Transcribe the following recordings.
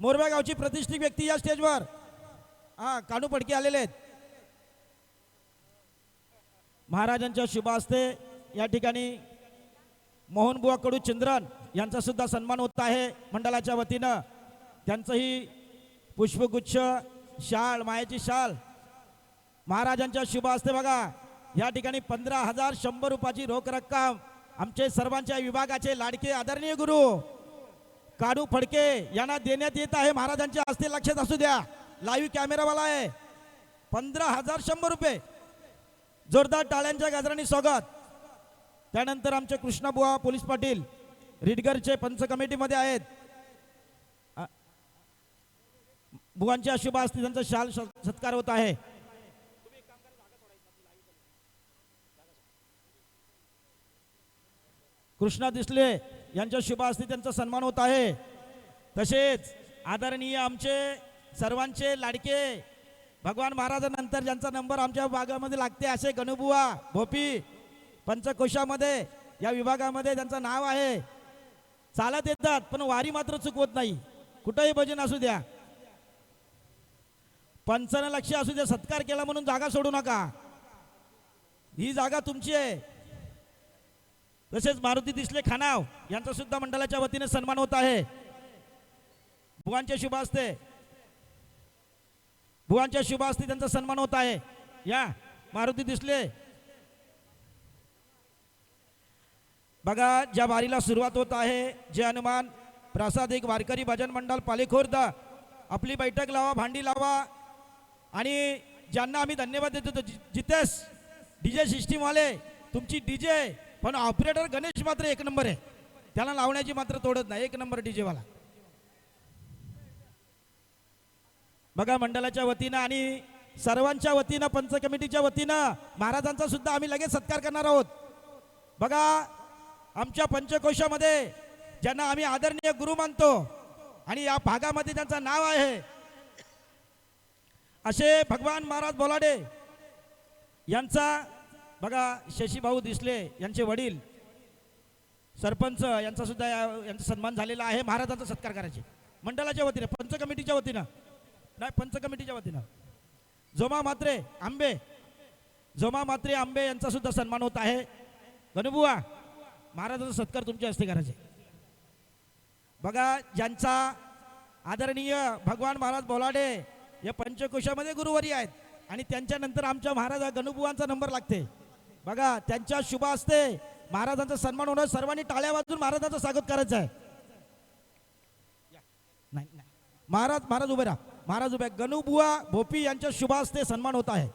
मोरबा गावची प्रतिष्ठित व्यक्ती या स्टेजवर. हा कानू पडके आलेले आहेत. महाराजांच्या शुभास्ते या ठिकाणी मोहनबुवा कडू चंद्रन यांचा सुद्धा सन्मान होत आहे मंडळाच्या वतीनं. त्यांचंही पुष्पगुच्छ शाल मायाची शाल. महाराजांच्या शुभ असते बघा या ठिकाणी पंधरा हजार शंभर रुपयाची रोख रक्कम आमचे सर्वांच्या विभागाचे लाडके आदरणीय गुरु. काडू फडके यांना देण्यात येत आहे. महाराजांच्या हस्ते लक्षात असू द्या. लाईव्ह कॅमेरावाला आहे. पंधरा हजार शंभर रुपये. जोरदार टाळ्यांच्या गजराने स्वागत. त्यानंतर आमचे कृष्णाबुवा पोलीस पाटील रिडगरचे पंच कमिटीमध्ये आहेत. बुवांच्या शुभ हस्ते त्यांचा शाल सत्कार होत आहे. कृष्णा दिसले. यांच्या शुभ हस्ते त्यांचा सन्मान होत आहे. तसेच आदरणीय आमचे सर्वांचे लाडके भगवान महाराजांनंतर ज्यांचा नंबर आमच्या भागामध्ये लागते असे गणुबुवा भोपी पंचकोशामध्ये या विभागामध्ये त्यांचं नाव आहे चालत येतात पण वारी मात्र चुकवत नाही. कुठंही भजन असू द्या. पंचनं लक्ष असू द्या सत्कार केला म्हणून जागा सोडू नका. ही जागा तुमची आहे. तसेच मारुती दिसले खानाव यांचा सुद्धा मंडळाच्या वतीने सन्मान होत आहे. भुवांच्या शुभास्ते भुवांच्या शुभास्ते त्यांचा सन्मान होत आहे. या मारुती दिसले. बघा ज्या वारीला सुरुवात होत आहे जे हनुमान प्रासादिक वारकरी भजन मंडळ पालेखोर्द आपली बैठक लावा भांडी लावा आणि ज्यांना आम्ही धन्यवाद देतो जितेश डीजे सिस्टीमवाले तुमची डीजे पण ऑपरेटर गणेश मात्र एक नंबर आहे. त्याला लावण्याची मात्र तोडत नाही. एक नंबर डीजेवाला. बघा मंडळाच्या वतीनं आणि सर्वांच्या वतीनं पंच कमिटीच्या वतीनं महाराजांचा सुद्धा आम्ही लगेच सत्कार करणार आहोत. बघा आमच्या पंचकोशामध्ये ज्यांना आम्ही आदरणीय गुरु मानतो आणि या भागामध्ये त्यांचं नाव आहे. असे भगवान महाराज बोलाडे यांचा बघा शशीभाऊ दिसले यांचे वडील. सरपंच यांचा सुद्धा या- यांचा सन्मान झालेला आहे. महाराजांचा सत्कार करायचे. मंडळाच्या वतीने पंच कमिटीच्या वतीनं. नाही पंच कमिटीच्या वतीनं. जोमा मात्रे आंबे. जोमा मात्रे आंबे यांचा सुद्धा सन्मान होत आहे. गणुबुवा महाराजांचा सत्कार तुमच्या हस्ते करायचे. बघा ज्यांचा आदरणीय भगवान महाराज बोलाडे या पंचकोशामध्ये गुरुवारी आहेत आणि त्यांच्यानंतर आमच्या महाराजा गणुबुवांचा नंबर लागते. बघा त्यांच्या शुभ असते महाराजांचा सन्मान होणार सर्वांनी टाळ्या वाजून महाराजांचं स्वागत करायचं आहे. नाही महाराज महाराज उभे राहा. महाराज उभे. गणुबुवा भोपी यांच्या शुभ असते सन्मान होत आहे.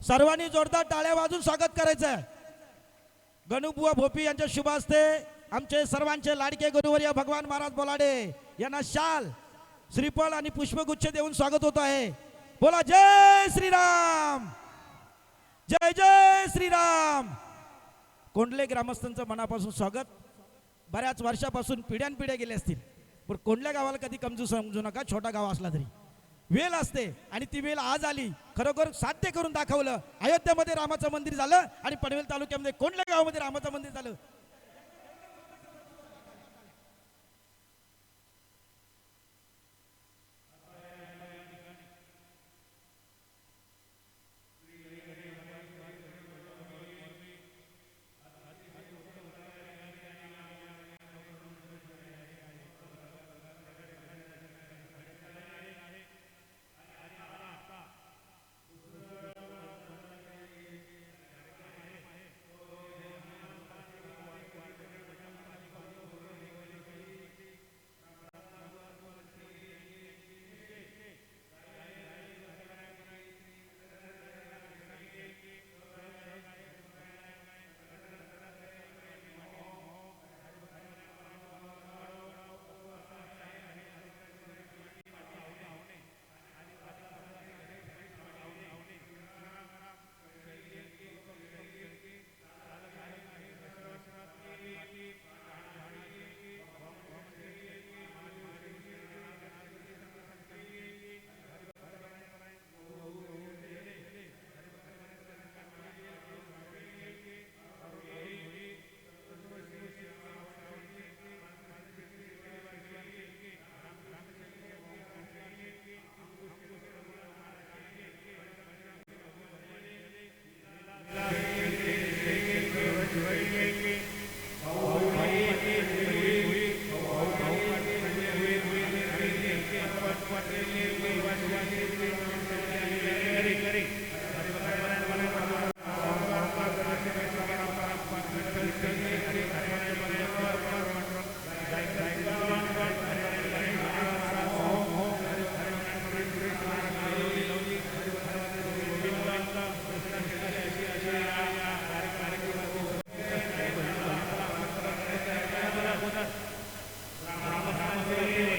सर्वांनी जोरदार टाळ्या वाजून स्वागत करायचं आहे. गणुबुवा भोपी यांच्या शुभ असते आमचे सर्वांचे लाडके गुरुवर्य भगवान महाराज बोलाडे यांना शाल श्रीफळ आणि पुष्पगुच्छ देऊन स्वागत होत आहे. बोला जय श्रीराम! जय जय श्रीराम. कोंडले ग्रामस्थांचं मनापासून स्वागत. बऱ्याच वर्षापासून पिढ्यानपिढ्या गेले असतील. पण कोंडल्या गावाला कधी कमजू समजू नका छोटा गाव असला तरी. वेल असते आणि ती वेल आज आली. खरोखर साध्य करून दाखवलं. अयोध्यामध्ये रामाचं मंदिर झालं आणि पनवेल तालुक्यामध्ये कोंडल्या गावामध्ये रामाचं मंदिर झालं.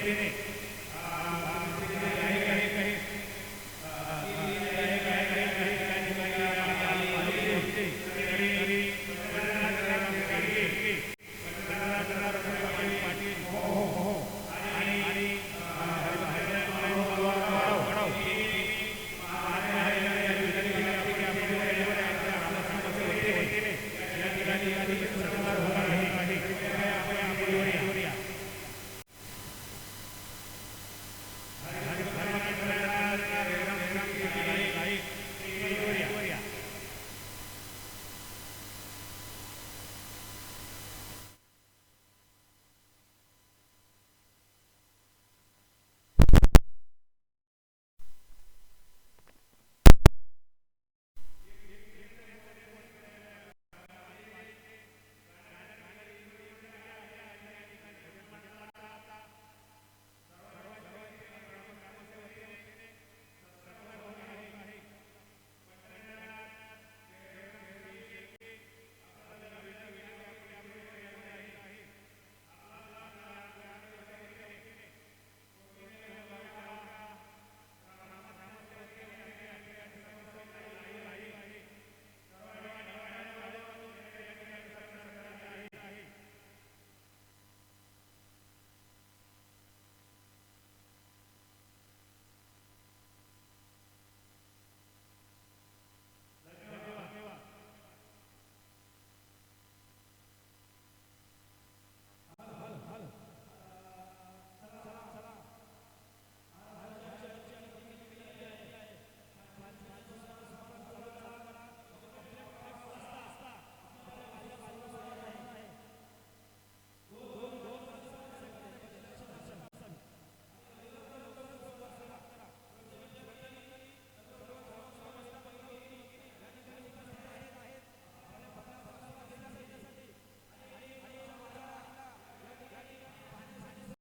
ね